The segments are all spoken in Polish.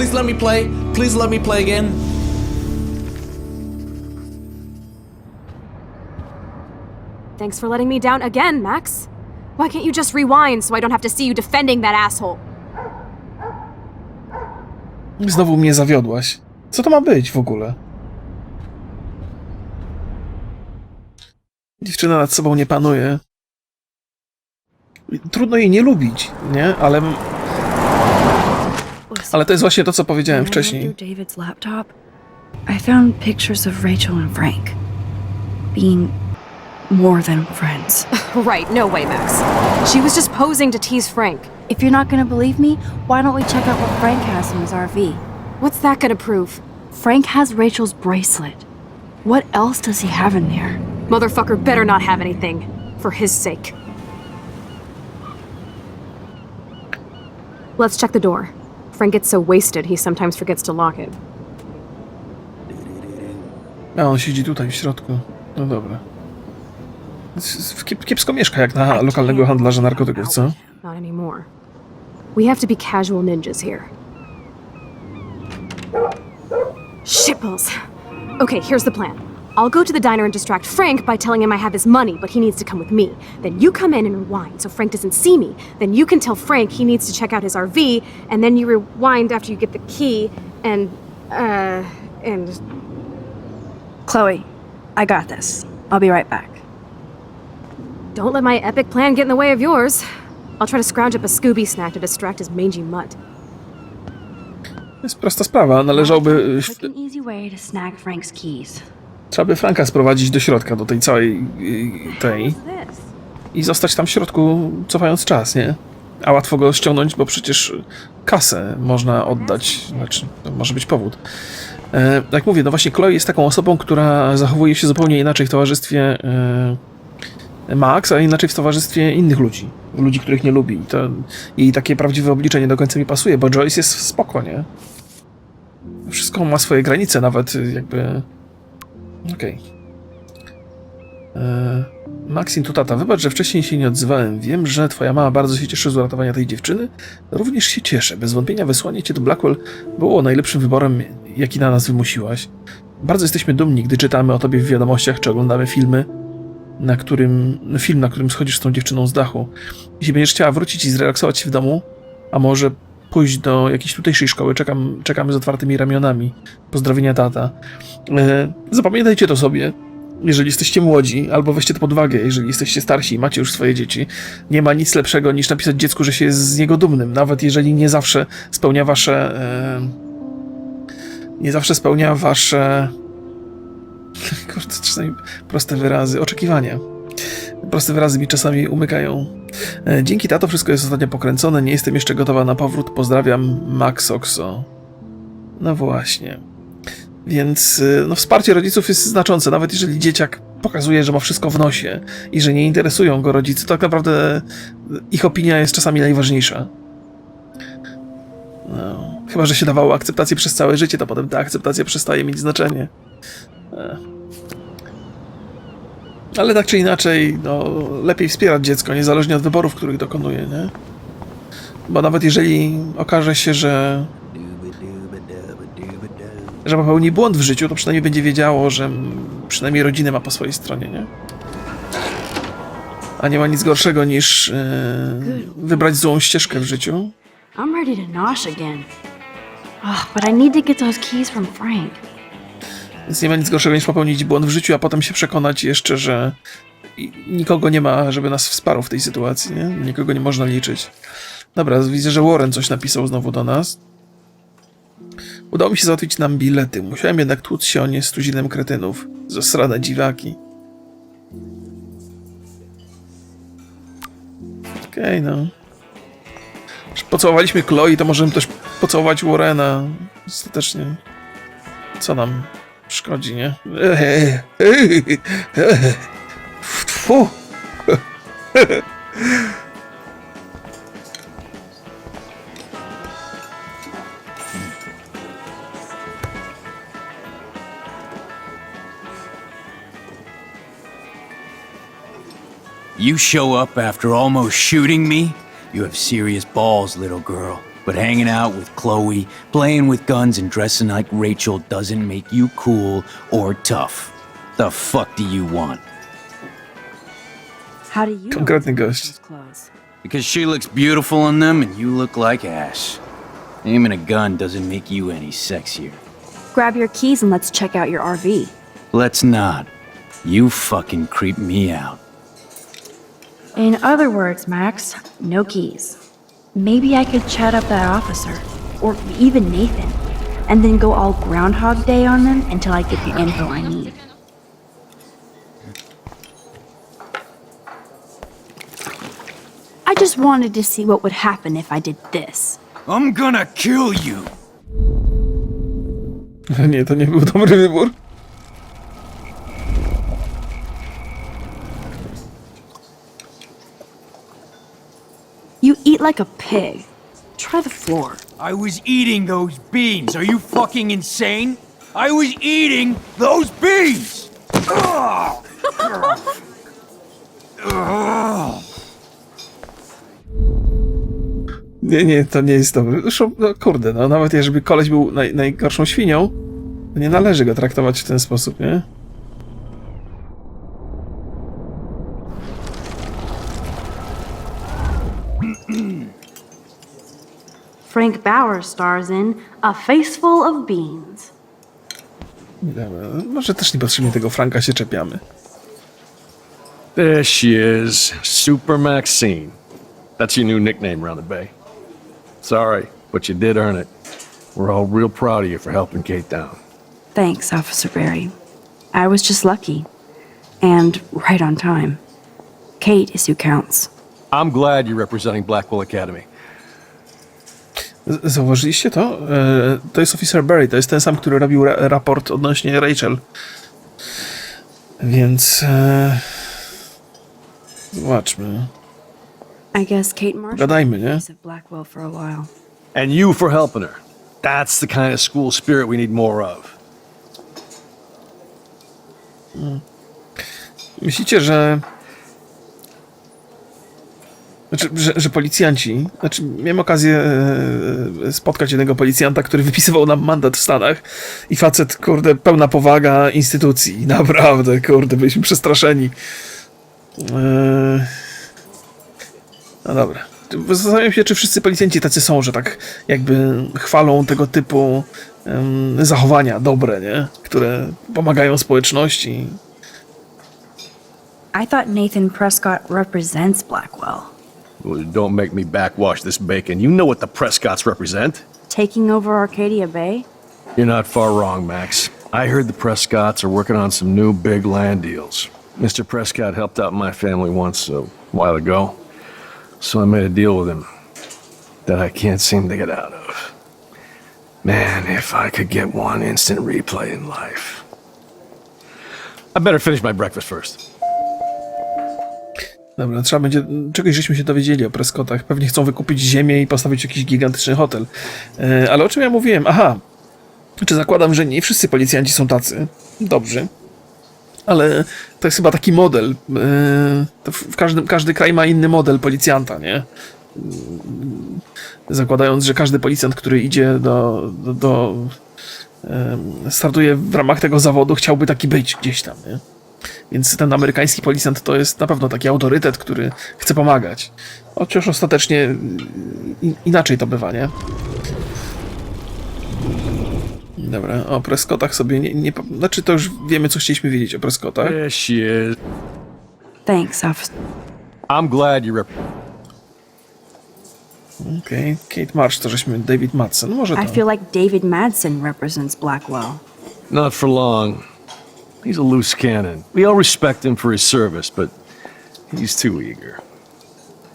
Please let me play. Please let me play again. Thanks for letting me down again, Max. Why can't you just rewind so I don't have to see you defending that asshole? Znowu mnie zawiodłaś. Co to ma być w ogóle? Dziewczyna nad sobą nie panuje. Trudno jej nie lubić, nie? Ale, ale to jest właśnie to, co powiedziałem I went wcześniej. David's laptop, I found pictures of Rachel and Frank being more than friends. Right, no way, Max. She was just posing to tease Frank. if you're not gonna believe me, why don't we check out what Frank has in his RV? What's that gonna prove? Frank has Rachel's bracelet. What else does he have in there? Motherfucker better not have anything. For his sake. Let's check the door. Frank gets so wasted, he sometimes forgets to lock it. A on siedzi tutaj w środku. No dobra. S- kiep- Kiepsko mieszka jak na lokalnego handlarza narkotyków, co? Not anymore. We have to be casual ninjas here. Shitballs. Okay, here's the plan. I'll go to the diner and distract Frank by telling him I have his money, but he needs to come with me. Then you come in and rewind so Frank doesn't see me. Then you can tell Frank he needs to check out his RV, and then you rewind after you get the key, and, uh, and. Chloe, I got this. I'll be right back. Don't let my epic plan get in the way of yours. I'll try to scrounge up a Scooby snack to distract his mangy mutt. To jest prosta sprawa. Należałoby. y, Quick and easy way to snag Frank's keys. Trzeba by Franka sprowadzić do środka, do tej całej tej. I zostać tam w środku, cofając czas, nie? A łatwo go ściągnąć, bo przecież kasę można oddać, znaczy, to może być powód. E, jak mówię, no właśnie Chloe jest taką osobą, która zachowuje się zupełnie inaczej w towarzystwie e, Max, a inaczej w towarzystwie innych ludzi. Ludzi, których nie lubi. I to jej takie prawdziwe oblicze nie do końca mi pasuje, bo Joyce jest spoko, nie? Wszystko ma swoje granice, nawet jakby... Okej. E, Maxim tu tata, wybacz, że wcześniej się nie odzywałem. Wiem, że twoja mama bardzo się cieszy z uratowania tej dziewczyny. Również się cieszę. Bez wątpienia wysłanie cię do Blackwell było najlepszym wyborem, jaki na nas wymusiłaś. Bardzo jesteśmy dumni, gdy czytamy o tobie w wiadomościach, czy oglądamy filmy, na którym, film, na którym schodzisz z tą dziewczyną z dachu. Jeśli będziesz chciała wrócić i zrelaksować się w domu, a może pójść do jakiejś tutejszej szkoły, czekam, czekamy z otwartymi ramionami. Pozdrowienia tata. E, zapamiętajcie to sobie jeżeli jesteście młodzi, albo weźcie to pod uwagę, jeżeli jesteście starsi i macie już swoje dzieci, nie ma nic lepszego niż napisać dziecku, że się jest z niego dumnym, nawet jeżeli nie zawsze spełnia wasze. E, nie zawsze spełnia wasze. Kurde, czasami proste wyrazy, oczekiwania. Proste wyrazy mi czasami umykają. E, dzięki tato wszystko jest ostatnio pokręcone, nie jestem jeszcze gotowa na powrót. Pozdrawiam, Max Oxo. No właśnie. Więc y, no, wsparcie rodziców jest znaczące, nawet jeżeli dzieciak pokazuje, że ma wszystko w nosie i że nie interesują go rodzice, to tak naprawdę y, ich opinia jest czasami najważniejsza. No, chyba, że się dawało akceptację przez całe życie, to potem ta akceptacja przestaje mieć znaczenie. Ale tak czy inaczej, no, lepiej wspierać dziecko, niezależnie od wyborów, których dokonuje, nie? Bo nawet jeżeli okaże się, że że popełni błąd w życiu, to przynajmniej będzie wiedziało, że przynajmniej rodzinę ma po swojej stronie, nie? A nie ma nic gorszego niż e, wybrać złą ścieżkę w życiu. I'm ready to nosh again. Oh, Frank. Więc nie ma nic gorszego niż popełnić błąd w życiu, a potem się przekonać jeszcze, że nikogo nie ma, żeby nas wsparł w tej sytuacji, nie? Nikogo nie można liczyć. Dobra, widzę, że Warren coś napisał znowu do nas. Udało mi się załatwić nam bilety. Musiałem jednak tłuc się o nie z tuzinem kretynów. Zasrane dziwaki. Okej, no. Już Pocałowaliśmy Chloe, to możemy też pocałować Warrena. Ostatecznie. Co nam szkodzi, nie? Tfu. You show up after almost shooting me? You have serious balls, little girl. But hanging out with Chloe, playing with guns, and dressing like Rachel doesn't make you cool or tough. The fuck do you want? How do you know Konkretny it's gość. Rachel's clothes? Because she looks beautiful in them and you look like ass. Aiming a gun doesn't make you any sexier. Grab your keys and let's check out your RV. Let's not. You fucking creep me out. In other words, Max, no keys. Maybe I could chat up that officer, or even Nathan, and then go all Groundhog Day on them until I get the info I need. I just wanted to see what would happen if I did this. I'm gonna kill you. Nie, to nie był dobry wybór. Eat like a pig. Try the floor. I was eating those beans. Are you fucking insane? I was eating those beans! Ugh. Ugh. Nie, nie, to nie jest dobry. Zresztą, no kurde, no nawet jeżeli koleś był naj, najgorszą świnią, to nie należy go traktować w ten sposób, nie? Frank Bauer stars in A Face Full of Beans. Dobra, może też niepotrzebnie tego Franka się czepiamy. There she is, Super Maxine. That's your new nickname around the bay. Sorry, but you did earn it. We're all real proud of you for helping Kate down. Thanks, Officer Barry. I was just lucky. And right on time. Kate is who counts. I'm glad you're representing Blackwell Academy. Zauważyliście to? E, To jest Officer Barry, to jest ten sam, który robił ra raport odnośnie Rachel. Więc... E, zobaczmy. I guess Kate Marshall Gadajmy, nie? was of Blackwell for a while. And you for helping her. That's the kind of school spirit we need more of. Myślicie, że... Znaczy, że, że policjanci... Znaczy, miałem okazję e, spotkać jednego policjanta, który wypisywał nam mandat w Stanach i facet, kurde, pełna powaga instytucji. Naprawdę, kurde, byliśmy przestraszeni. E, No dobra. Zastanawiam się, czy wszyscy policjanci tacy są, że tak jakby chwalą tego typu em, zachowania dobre, nie? Które pomagają społeczności. I thought Nathan Prescott represents Blackwell. Well, Don't make me backwash this bacon. You know what the Prescotts represent. Taking over Arcadia Bay? You're not far wrong, Max. I heard the Prescotts are working on some new big land deals. Mr. Prescott helped out my family once a while ago, so I made a deal with him that I can't seem to get out of. Man, if I could get one instant replay in life. I better finish my breakfast first. Dobra, trzeba będzie. Czegoś żeśmy się dowiedzieli o Prescottach. Pewnie chcą wykupić ziemię i postawić jakiś gigantyczny hotel. E, ale o czym ja mówiłem? Aha. Czy zakładam, że nie wszyscy policjanci są tacy? Dobrze. Ale to jest chyba taki model. E, w każdym, każdy kraj ma inny model policjanta, nie? Zakładając, że każdy policjant, który idzie do. do, do startuje w ramach tego zawodu, chciałby taki być gdzieś tam, nie? Więc ten amerykański policjant to jest na pewno taki autorytet, który chce pomagać. Chociaż ostatecznie i- inaczej to bywa, nie? Dobra, o Prescottach sobie nie, nie... Znaczy to już wiemy, co chcieliśmy wiedzieć o Prescottach. There she is. Thanks, Officer. I'm glad you rep. Okej, Kate Marsh, to żeśmy David Madsen. Może to. I feel like David Madsen represents Blackwell. Not for long. He's a loose cannon. We all respect him for his service, but he's too eager.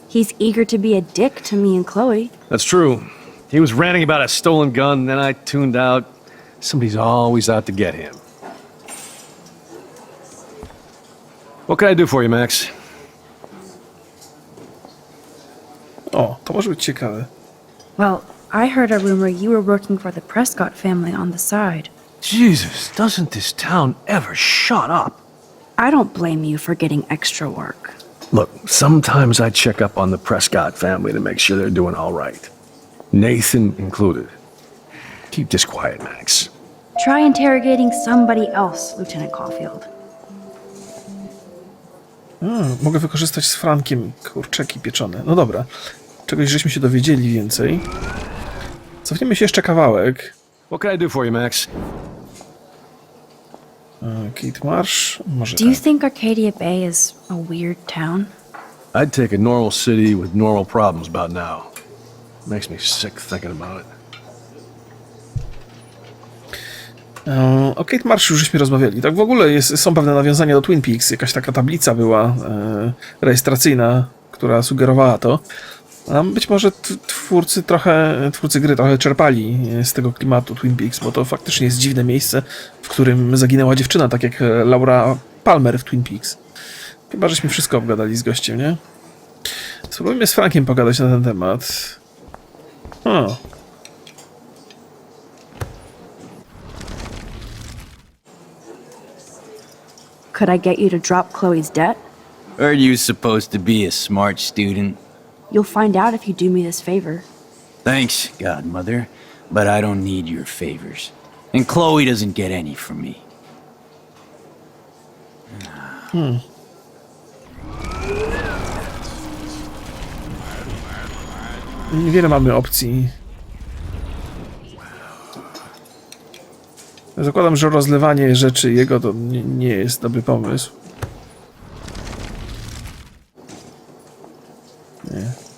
He's eager to be a dick to me and Chloe. That's true. He was ranting about a stolen gun, then I tuned out. Somebody's always out to get him. What can I do for you, Max? O, to może być ciekawe. Well, I heard a rumor you were working for the Prescott family on the side. Jesus, doesn't this town ever shut up? I don't blame you for getting extra work. Look, sometimes I check up on the Prescott family to make sure they're doing all right. Nathan included. Keep this quiet, Max. Try interrogating somebody else, Lieutenant Caulfield. A, mogę wykorzystać z Frankiem kurczaki pieczone. No dobra. Czegoś żeśmy się dowiedzieli więcej. Cofniemy się jeszcze kawałek. What can I do for you, Max? Kate Marsh. Może Do you tak. think Arcadia Bay is a weird town? I'd take a normal city with normal problems about now. Makes me sick thinking about it. E, O Kate Marsh już żeśmy rozmawiali. Tak w ogóle jest, są pewne nawiązania do Twin Peaks. Jakaś taka tablica była e, rejestracyjna, która sugerowała to. A być może twórcy trochę, twórcy gry trochę czerpali e, z tego klimatu Twin Peaks, bo to faktycznie jest dziwne miejsce, w którym zaginęła dziewczyna, tak jak e, Laura Palmer w Twin Peaks. Chyba żeśmy wszystko obgadali z gościem, nie? Spróbujmy z Frankiem pogadać na ten temat. O, Could I get you to drop Chloe's debt? Heard you supposed to be a smart student. You'll find out if you do me this favor. Thanks, godmother, but I don't need your favors. And Chloe doesn't get any from me. Niewiele mamy opcji. Zakładam, że rozlewanie rzeczy jego to nie, nie jest dobry pomysł.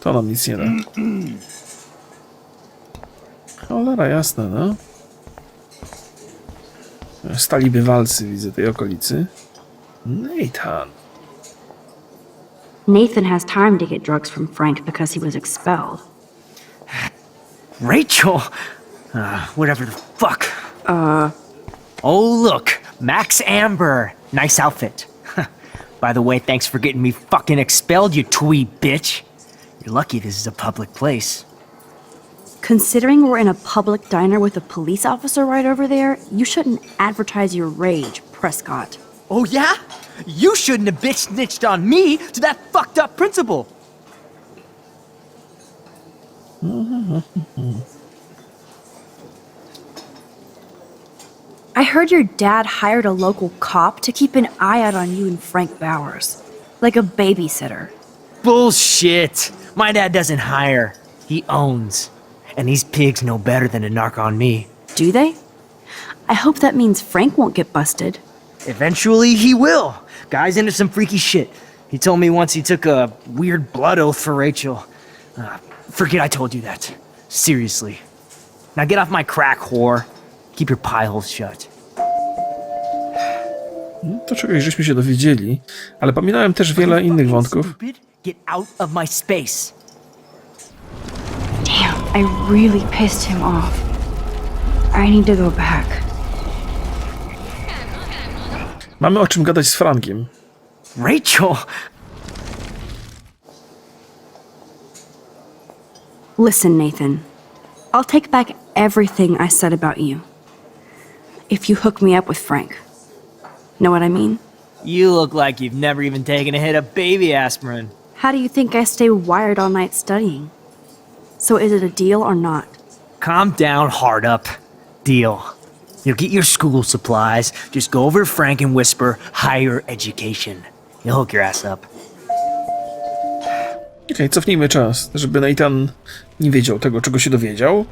To nam nic nie da. Cholera jasna, no. Stali bywalcy, widzę tej okolicy. Nathan. Nathan has time to get drugs from Frank because he was expelled. Rachel? Uh, whatever the fuck. Uh. Oh, look. Max Amber. Nice outfit. By the way, thanks for getting me fucking expelled, you twee bitch. You're lucky this is a public place. Considering we're in a public diner with a police officer right over there, you shouldn't advertise your rage, Prescott. Oh, yeah? You shouldn't have bitch snitched on me to that fucked up principal. I heard your dad hired a local cop to keep an eye out on you and Frank Bowers. Like a babysitter. Bullshit. My dad doesn't hire, he owns. And these pigs know better than to narc on me. Do they? I hope that means Frank won't get busted. Eventually, he will. Guy's into some freaky shit. He told me once he took a weird blood oath for Rachel. Uh, forget I told you that. Seriously. Now get off my crack, whore. Keep your pie holes shut. To czegoś żeśmy się dowiedzieli, ale pominąłem też wiele innych wątków. Stupid, get out of my space. Damn, I really pissed him off. I need to go back. Mamy o czym gadać z Frankiem. Rachel! Listen, Nathan. I'll take back everything I said about you. If you hook me up with Frank. Know what I mean? You look like you've never even taken a hit of baby aspirin. How do you think I stay wired all night studying? So is it a deal or not? Calm down, hard up. Deal. You'll get your school supplies. Just go over to Frank and whisper higher education. He'll hook your ass up. Okej, cofnijmy czas, żeby Nathan nie wiedział tego, czego się dowiedział.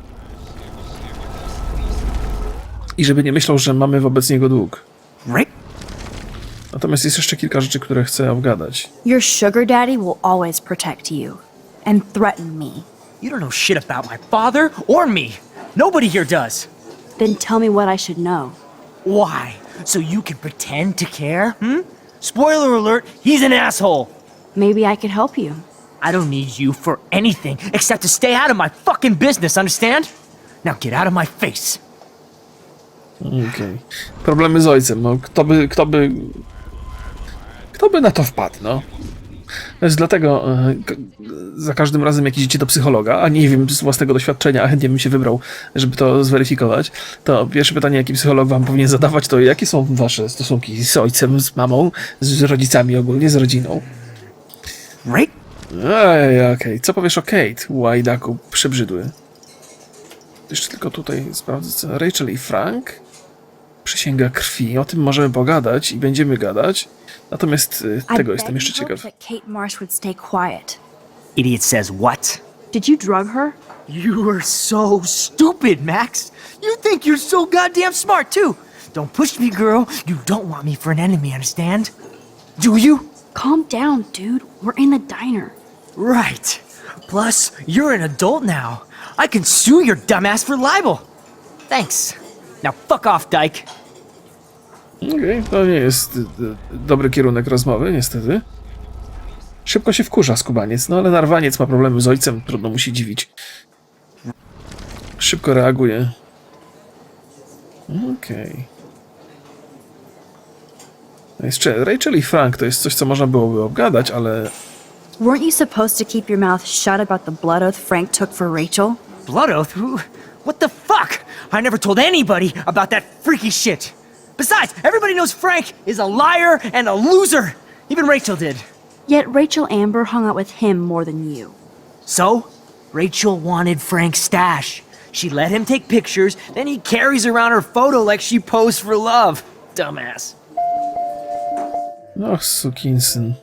I żeby nie myślał, że mamy wobec niego dług. Right? Natomiast jest jeszcze kilka rzeczy, które chcę obgadać. Your sugar daddy will always protect you and threaten me. You don't know shit about my father or me. Nobody here does. Then tell me what I should know. Why? So you can pretend to care? Hmm? Spoiler alert, he's an asshole. Maybe I could help you. I don't need you for anything except to stay out of my fucking business, understand? Now get out of my face. Okej. Problemy z ojcem, no kto by, kto by... Kto by na to wpadł, no? Więc dlatego e, za każdym razem jak idziecie do psychologa, a nie wiem z własnego doświadczenia, a chętnie bym się wybrał, żeby to zweryfikować, to pierwsze pytanie, jakie psycholog wam powinien zadawać, to jakie są wasze stosunki z ojcem, z mamą, z rodzicami ogólnie, z rodziną? Right? Ej, okej. Co powiesz o Kate, łajdaku przebrzydły? Jeszcze tylko tutaj sprawdzę. co- Rachel i Frank. Przysięga krwi. O tym możemy pogadać i będziemy gadać. Natomiast y, I tego jestem jeszcze ciekaw. Kate Marsh would stay quiet. Idiot says what? Did you drug her? You are so stupid, Max. You think you're so goddamn smart, too. Don't push me, girl. You don't want me for an enemy, understand? Do you? Calm down, dude. We're in the diner. Right. Plus, you're an adult now. I can sue your dumbass for libel. Thanks. Now fuck off, Dyke. Okej, to nie jest y, y, dobry kierunek rozmowy, niestety. Szybko się wkurza skubaniec, no ale narwaniec ma problemy z ojcem, trudno mu się dziwić. Szybko reaguje. Okej. No Jeszcze Rachel i Frank to jest coś, co można byłoby obgadać, ale Weren't you supposed to keep your mouth shut about the blood oath Frank took for Rachel? Blood oath? Who? What the fuck? I never told anybody about that freaky shit. Besides, everybody knows Frank is a liar and a loser. Even Rachel did. Yet Rachel Amber hung out with him more than you. So, Rachel wanted Frank's stash. She let him take pictures, then he carries around her photo like she posed for love. Dumbass. Och, sukinsyn.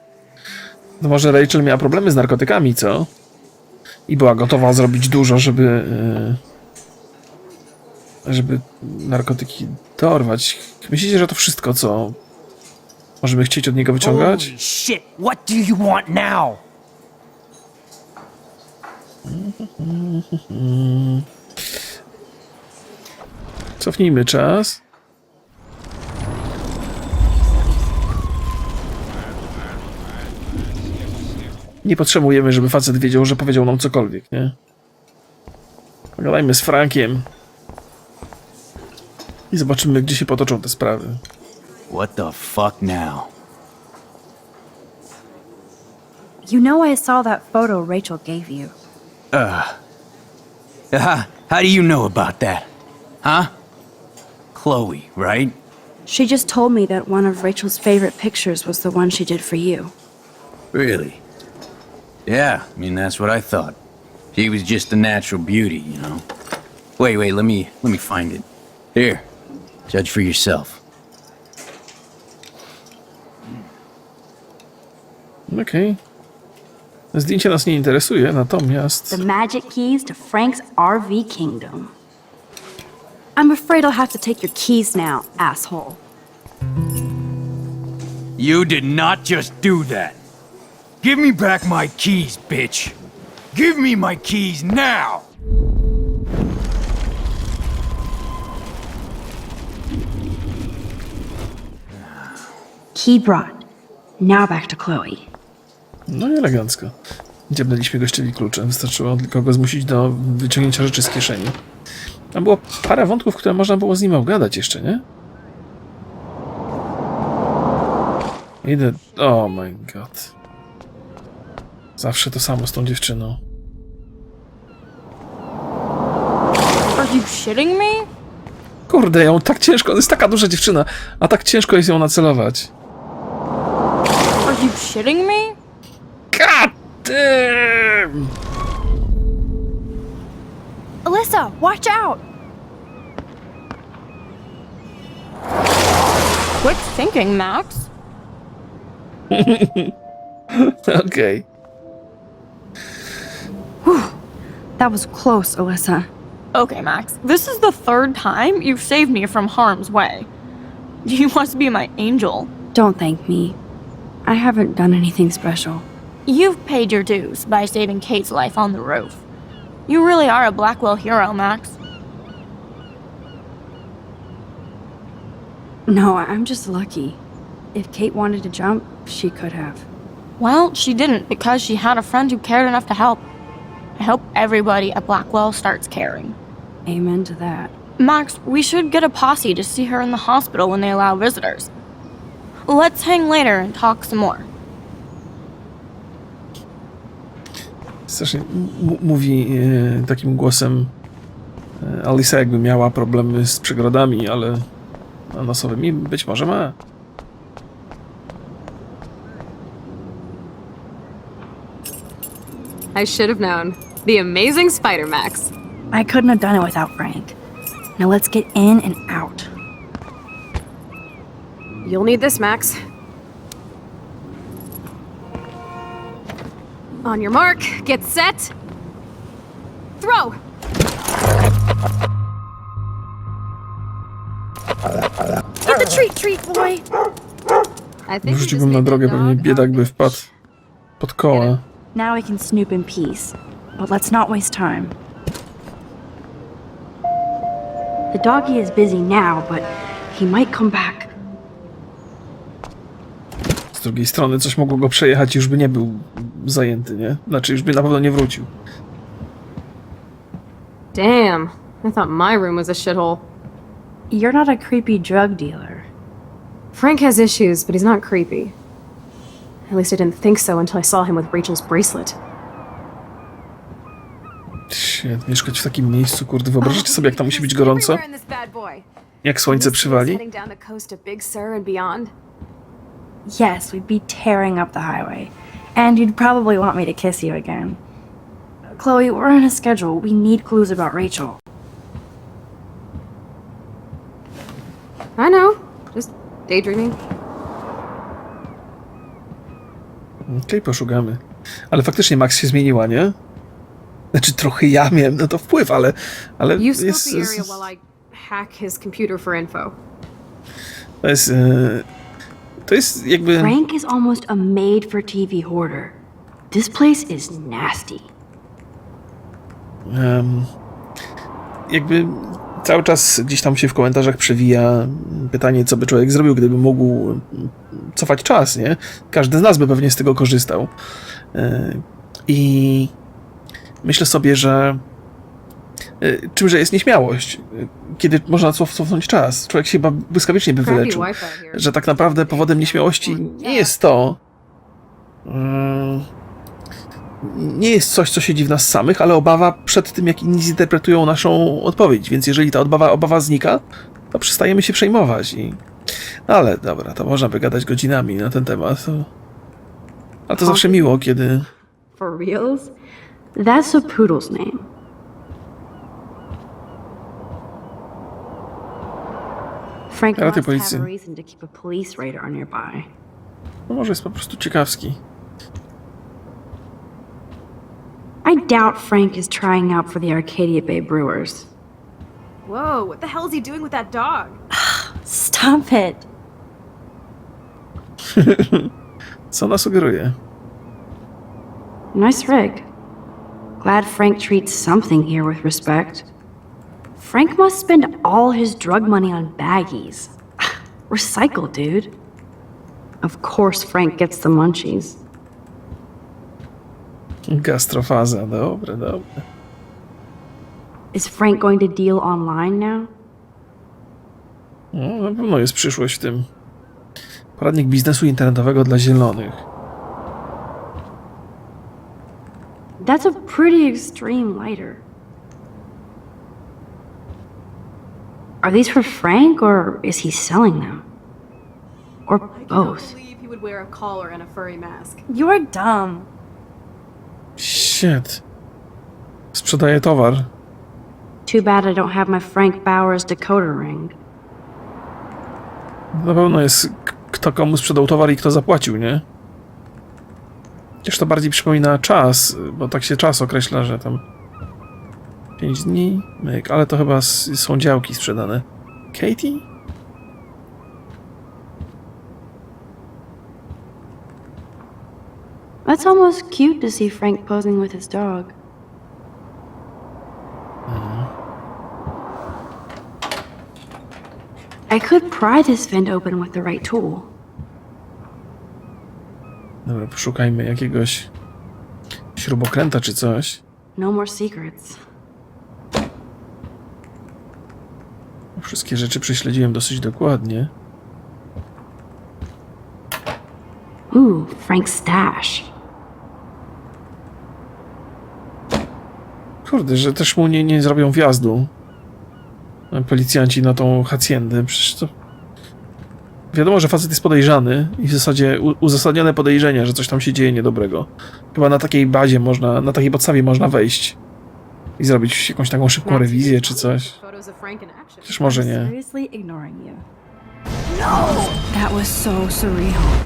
No może Rachel miała problemy z narkotykami, co? I była gotowa zrobić dużo, żeby... e, żeby narkotyki dorwać. Myślicie, że to wszystko, co możemy chcieć od niego wyciągać? Holy shit, what do you want now? Cofnijmy czas. Nie potrzebujemy, żeby facet wiedział, że powiedział nam cokolwiek, nie? Pogadajmy z Frankiem. I zobaczymy, gdzie się potoczą te sprawy. What the fuck now? You know I saw that photo Rachel gave you. Uh. How, how do you know about that? Huh? Chloe, right? She just told me that one of Rachel's favorite pictures was the one she did for you. Really? Yeah, I mean that's what I thought. She was just a natural beauty, you know. Wait, wait, let me let me find it. Here. Judge for yourself. Okej. Zdjęcie nas nie interesuje, natomiast... The magic keys to Frank's RV kingdom. I'm afraid I'll have to take your keys now, asshole. You did not just do that. Give me back my keys, bitch. Give me my keys now. Key brought. Now back to Chloe. No i elegancko. Dziabnęliśmy gościowi kluczem. Wystarczyło tylko go zmusić do wyciągnięcia rzeczy z kieszeni. Tam było parę wątków, które można było z nim obgadać jeszcze, nie? Idę... Oh my god. Zawsze to samo z tą dziewczyną. Are you shitting me? Kurde, ją tak ciężko... To jest taka duża dziewczyna, a tak ciężko jest ją nacelować. Are you shitting me? God damn! Alyssa, watch out! Quick thinking, Max. Okej. That was close, Alyssa. Okay, Max, this is the third time you've saved me from harm's way. You must be my angel. Don't thank me. I haven't done anything special. You've paid your dues by saving Kate's life on the roof. You really are a Blackwell hero, Max. No, I'm just lucky. If Kate wanted to jump, she could have. Well, she didn't because she had a friend who cared enough to help. I hope everybody at Blackwell starts caring. Amen to that. Max, we should get a posse to see her in the hospital when they allow visitors. Let's hang later and talk some more. Strasznie m- mówi e, takim głosem e, Alisa jakby miała problemy z przegrodami, ale a nosowymi być może ma. I should have known. The amazing Spider Max. I couldn't have done it without Frank. Now let's get in and out. You'll need this, Max. On your mark, get set. Throw! Get the treat, treat, boy! I think we just Wrzuciłbym na made drogę, that pewnie dog biedak by out. wpadł pod koła. Now we can snoop in peace. But let's not waste time. The doggy is busy now, but he might come back. Z drugiej strony coś mogło go przejechać i już by nie był zajęty, nie? Znaczy już by na pewno nie wrócił. Damn, I thought my room was a shithole. You're not a creepy drug dealer. Frank has issues, but he's not creepy. At least I didn't think so until I saw him with Rachel's bracelet. Shit, mieszkać w takim miejscu, kurde, wyobrażacie sobie jak tam musi być gorąco? Jak słońce przywali? Yes, we'd be tearing up the highway. And you'd probably want me to kiss you again. Chloe, we're on a schedule. We need clues about Rachel. I know, just daydreaming. Okej, poszukamy. Ale faktycznie Max się zmieniła, nie? Znaczy trochę ja miałem na to wpływ, ale... ale jest, jest, while I hack his computer for info. to jest... e, To jest jakby... Frank is almost a made for TV hoarder. This place is nasty. em, jakby cały czas gdzieś tam się w komentarzach przewija pytanie, co by człowiek zrobił, gdyby mógł mm, cofać czas, nie? Każdy z nas by pewnie z tego korzystał. E, I myślę sobie, że czymże jest nieśmiałość, e, kiedy można cof- cofnąć czas. Człowiek się chyba błyskawicznie by wyleczył. Że tak naprawdę powodem nieśmiałości nie jest to, mm, nie jest coś, co siedzi w nas samych, ale obawa przed tym, jak inni zinterpretują naszą odpowiedź. Więc jeżeli ta obawa, obawa znika, to przestajemy się przejmować. I... No ale dobra, to można by gadać godzinami na ten temat. A to zawsze miło, kiedy. For reals? That's a poodle's name. Police radar nearby. No może jest po prostu ciekawski. I doubt Frank is trying out for the Arcadia Bay Brewers. Whoa, what the hell is he doing with that dog? Stop it! Co ona sugeruje? Nice rig. Glad Frank treats something here with respect. Frank must spend all his drug money on baggies. Recycle, dude. Of course, Frank gets the munchies. Gastrofaza, dobre, dobre. Is Frank going to deal online now? No, na pewno jest przyszłość w tym. Poradnik biznesu internetowego dla zielonych. That's a pretty extreme lighter. Are these for Frank or is he selling them? Or both? believe he would wear a collar and a furry mask. You're dumb. Shit. Sprzedaje towar. Too bad I don't have my Frank Bowers decoder ring. Na pewno jest k- kto komu sprzedał towar i kto zapłacił, nie? Chociaż to bardziej przypomina czas, bo tak się czas określa, że tam 5 dni, myk, ale to chyba są działki sprzedane. Katie? That's almost cute to see Frank posing with his dog. I could pry this vent open with the right tool. Dobra, poszukajmy jakiegoś śrubokręta czy coś. No more secrets. Wszystkie rzeczy prześledziłem dosyć dokładnie. Ooh, Frank's stash. Kurde, że też mu nie, nie zrobią wjazdu. Policjanci na tą haciendę. Przecież to... Wiadomo, że facet jest podejrzany i w zasadzie uzasadnione podejrzenia, że coś tam się dzieje niedobrego. Chyba na takiej bazie można, na takiej podstawie można wejść. i zrobić jakąś taką szybką rewizję czy coś. Chociaż może nie. No! That was so surreal.